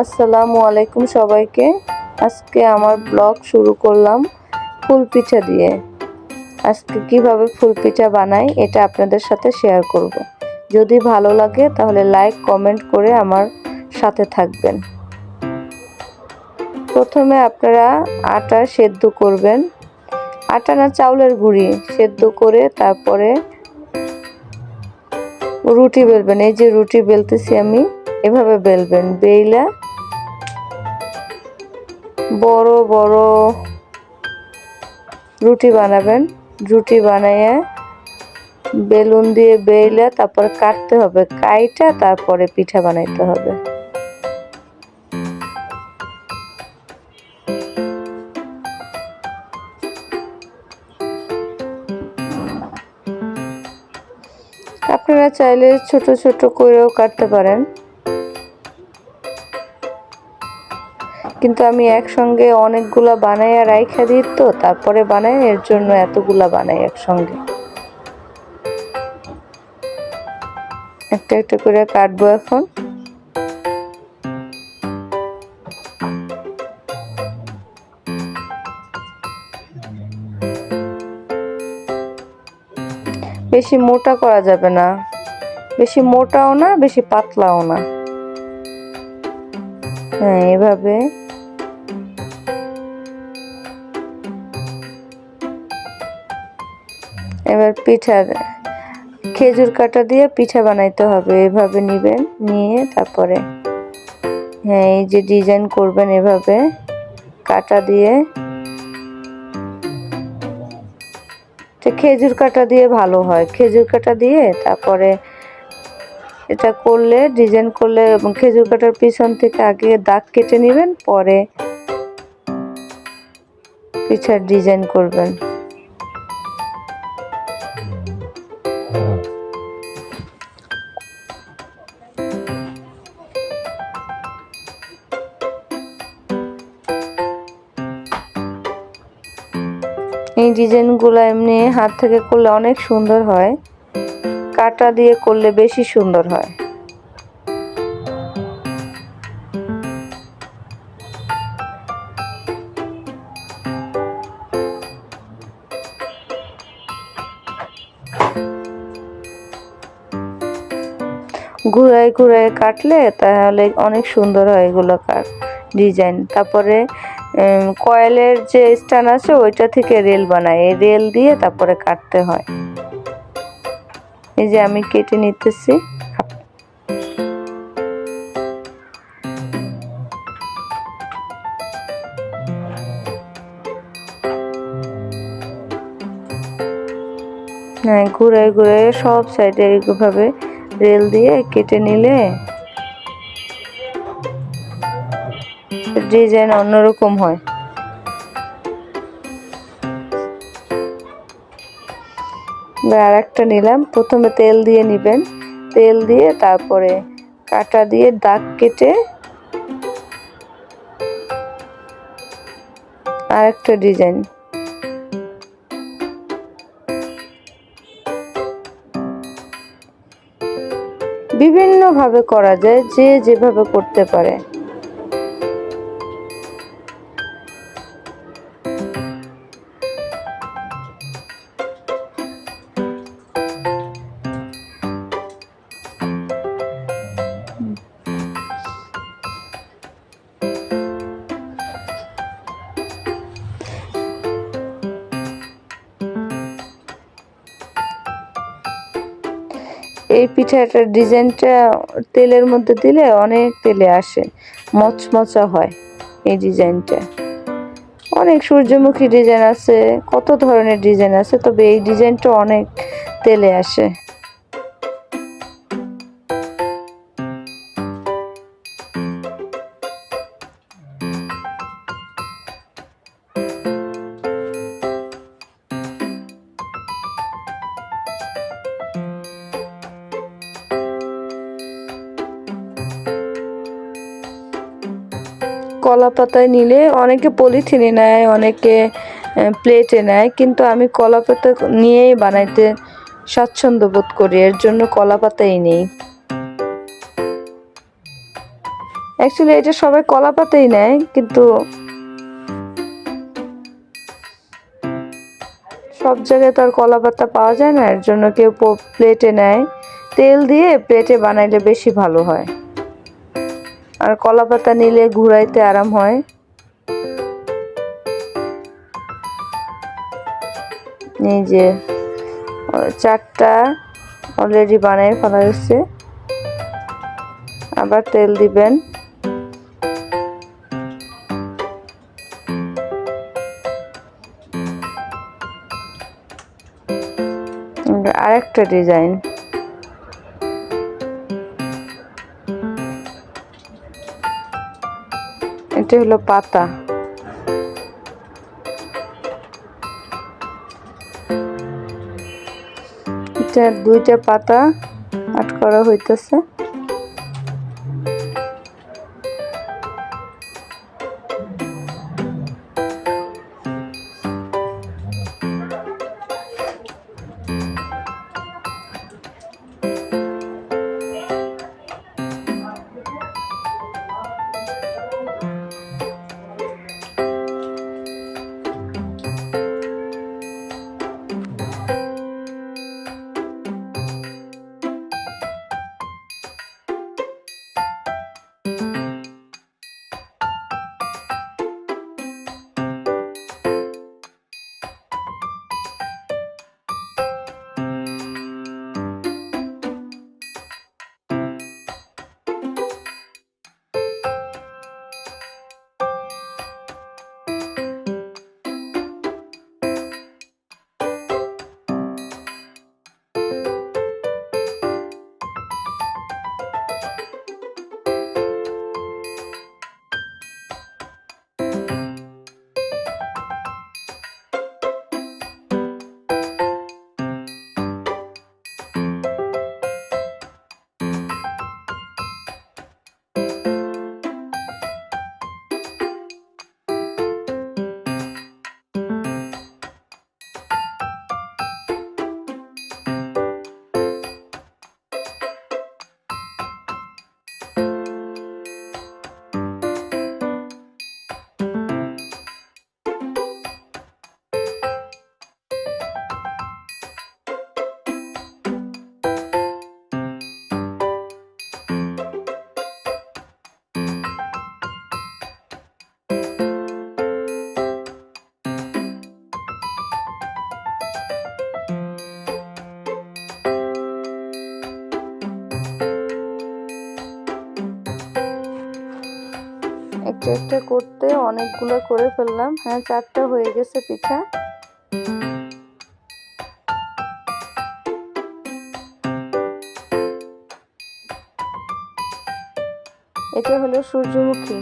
আসসালামু আলাইকুম সবাইকে। আজকে আমার ব্লগ শুরু করলাম ফুল পিঠা দিয়ে। আজকে কীভাবে ফুল পিঠা বানাই এটা আপনাদের সাথে শেয়ার করব। যদি ভালো লাগে তাহলে লাইক কমেন্ট করে আমার সাথে থাকবেন। প্রথমে আপনারা আটা সেদ্ধ করবেন। আটা না চাউলের গুঁড়ি সেদ্ধ করে তারপরে রুটি বেলবেন। এই যে রুটি বেলতেছি আমি। এভাবে বেলবেন, বেইলা বড় বড় রুটি বানাবেন। রুটি বানাইয়া বেলুন দিয়ে বেইলা তারপরে কাটতে হবে। কাইটা তারপরে পিঠা বানাইতে হবে। আপনারা চাইলে ছোট ছোট করেও কাটতে পারেন। কিন্তু আমি একসঙ্গে অনেকগুলা বানাইয়া রাইখা দিই তো তারপরে বানাই, এর জন্য এতগুলা বানাই একসঙ্গে। একটা একটা করে কাটবো এখন। বেশি মোটা করা যাবে না। বেশি মোটাও না, বেশি পাতলাও না। হ্যাঁ এভাবে। এবার পিঠা, খেজুর কাটা দিয়ে পিঠা বানাইতে হবে। এভাবে নিবেন, নিয়ে তারপরে হ্যাঁ এই যে ডিজাইন করবেন এভাবে, কাটা দিয়ে। খেজুর কাটা দিয়ে ভালো হয়। খেজুর কাটা দিয়ে তারপরে এটা করলে ডিজাইন করলে খেজুর কাটার পিছন থেকে আগে দাগ কেটে নেবেন, পরে পিঠার ডিজাইন করবেন। ডিজাইনগুলো এমনি হাত থেকে করলে অনেক সুন্দর হয়। কাটা দিয়ে করলে বেশি সুন্দর হয়। ঘুরায় ঘুরায় কাটলে তাহলে অনেক সুন্দর হয় এগুলো কাট ডিজাইন। তারপরে কয়েলের যে স্ট্যান্ড আছে, ওইটা থেকে রেল বানায়। এই রেল দিয়ে তারপরে কাটতে হয়। এই যে আমি কেটে নিতেছি। হ্যাঁ ঘুরে ঘুরে সব সাইডে এইভাবে রেল দিয়ে কেটে নিলে ডিজাইন অন্যরকম হয়। আর একটা নিলাম। প্রথমে তেল দিয়ে নিবেন। তেল দিয়ে তারপরে কাটা দিয়ে দাগ কেটে আর একটা ডিজাইন। বিভিন্নভাবে করা যায়, যে যেভাবে করতে পারে। পিঠাটার ডিজাইনটা তেলের মধ্যে দিলে অনেক তেলে আসে, মচমচা হয় এই ডিজাইনটা। অনেক সূর্যমুখী ডিজাইন আছে, কত ধরনের ডিজাইন আছে, তবে এই ডিজাইনটা অনেক তেলে আসে। কলা পাতায় নিলে অনেকে পলিথিনে নেয়, অনেকে প্লেটে নেয়, কিন্তু আমি কলা পাতা নিয়েই বানাইতে স্বাচ্ছন্দ্য বোধ করি, এর জন্য কলা পাতাই নেই। অ্যাকচুয়ালি এটা সবাই কলা পাতেই নেয়, কিন্তু সব জায়গায় তো আর কলা পাতা পাওয়া যায় না, এর জন্য কেউ প্লেটে নেয়। তেল দিয়ে প্লেটে বানাইলে বেশি ভালো হয়। আর কলা পাতা নিলে ঘুরাইতে আরাম হয়। এই যে চারটা অলরেডি বানিয়ে ফেলা হয়েছে। আবার তেল দিবেন। আরেকটা ডিজাইন এটা হলো পাতা। এটা দুইটা পাতা আট করা হইতেছে। একটা করতে অনেকগুলো করে ফেললাম। হ্যাঁ চারটা হয়ে গেছে পিঠা। এটা হলো সূর্যমুখী।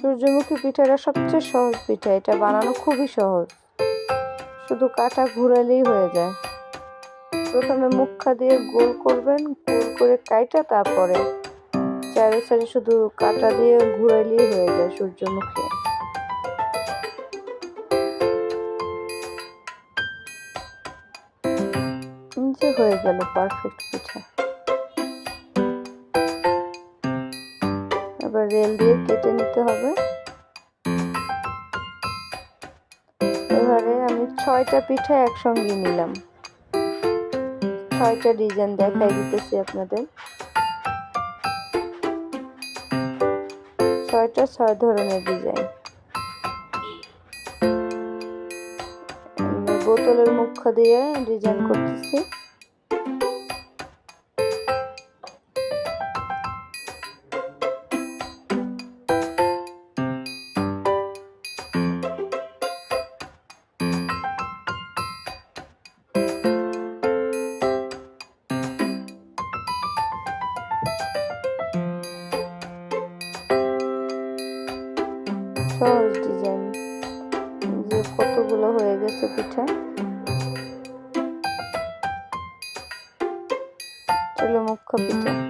সূর্যমুখী পিঠাটা সবচেয়ে সহজ পিঠা। এটা বানানো খুবই সহজ। শুধু কাটা ঘুরালেই হয়ে যায়। প্রথমে মুখা দিয়ে গোল করবেন, গোল করে কাইটা তারপরে চারি সাইডে শুধু কাটা দিয়ে ঘুরাইলেই হয়ে যায় সূর্যমুখী। যে হয়ে গেল পারফেক্ট পিঠা। এবার রেল দিয়ে কেটে নিতে হবে। এবারে আমি ছয়টা পিঠা একসঙ্গে নিলাম। ছয়টা ডিজাইন দেখাই দিতেছি আপনাদের। ছয়টা ছয় ধরনের ডিজাইন। বোতলের মুখ দিয়ে ডিজাইন করতেছি। সহজ ডিজাইন। যে কতগুলো হয়ে গেছে পিঠা। চলো মুখ্য পিঠা।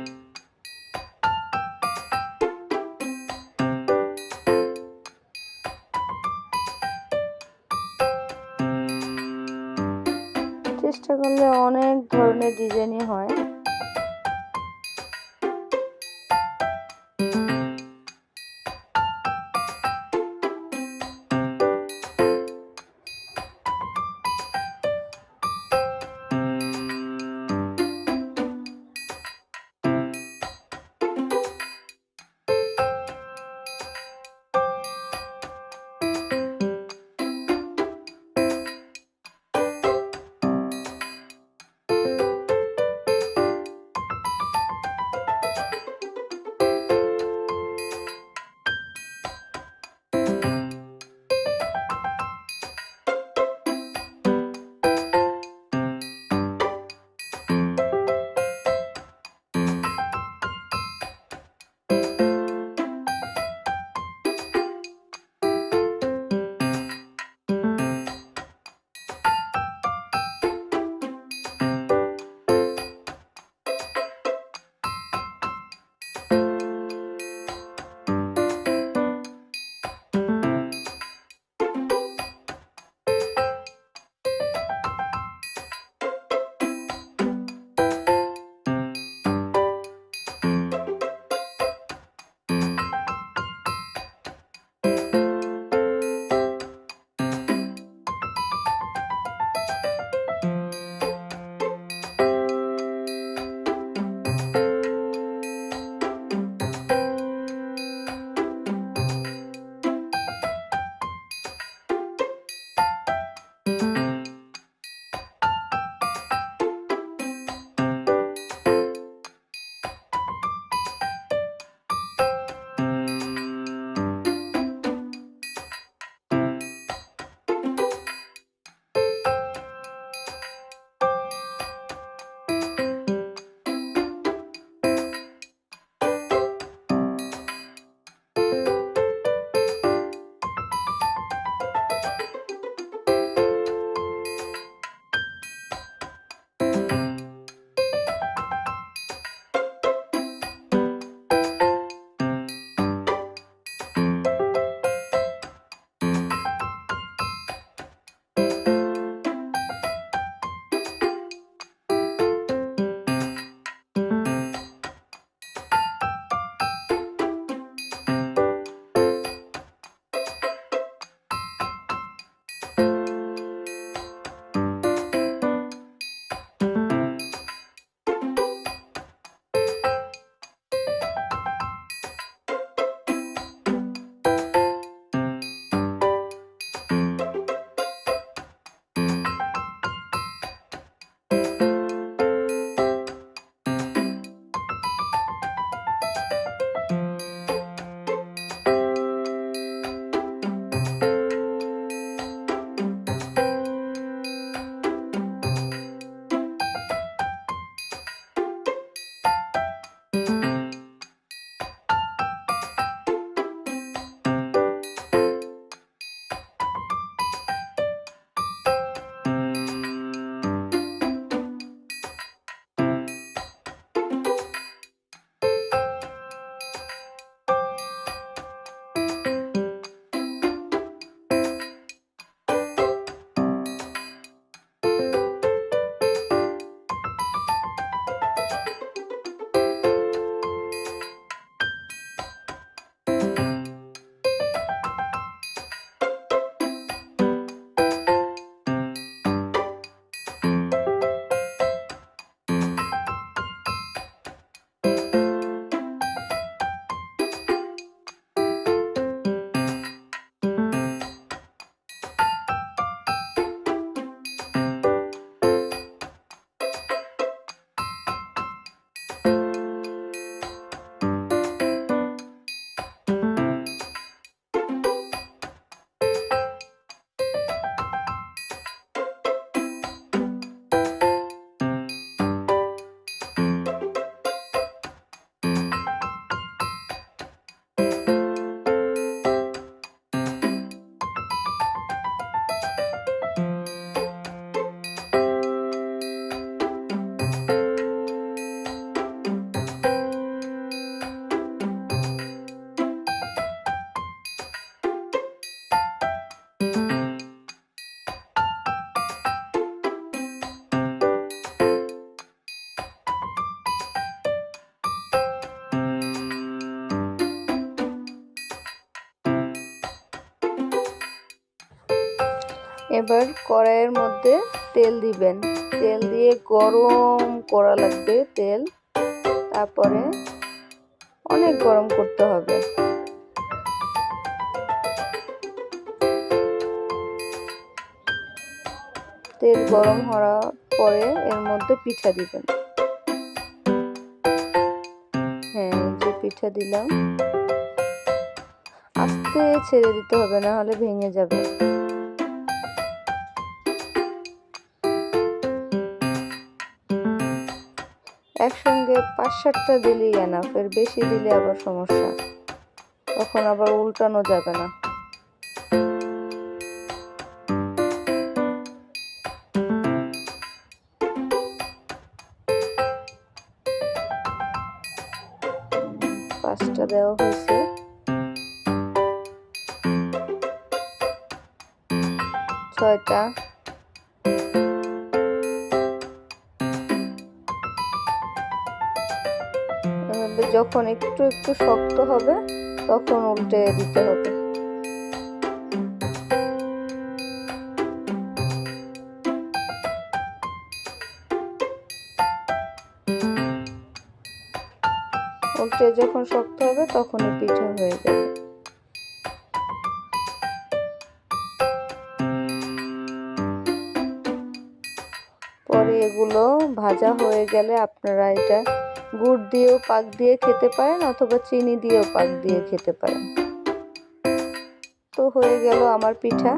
এবার কড়াইয়ের মধ্যে তেল দিবেন। তেল দিয়ে গরম করা লাগবে তেল। তারপরে অনেক গরম করতে হবে। তেল গরম হওয়ার পরে এর মধ্যে পিঠা দিবেন। হ্যাঁ যে পিঠা দিলাম। আস্তে ছেড়ে দিতে হবে, না হলে ভেঙে যাবে। একসঙ্গে পাঁচ সাতটা দিলেই এনাফ এর বেশি দিলে আবার সমস্যা। তখন আবার উল্টানো যাবে না। পাঁচটা দেওয়া হয়েছে। ছয়টা। যখন একটু একটু শক্ত হবে, তখন উল্টে দিতে হবে। উল্টে যখন শক্ত হবে, তখনই পিঠা হয়ে যাবে। পরে এগুলো ভাজা হয়ে গেলে আপনারা এটা গুড় দিয়েও পাক দিয়ে খেতে পারেন অথবা চিনি দিয়েও পাক দিয়ে খেতে পারেন। তো হয়ে গেল আমার পিঠা।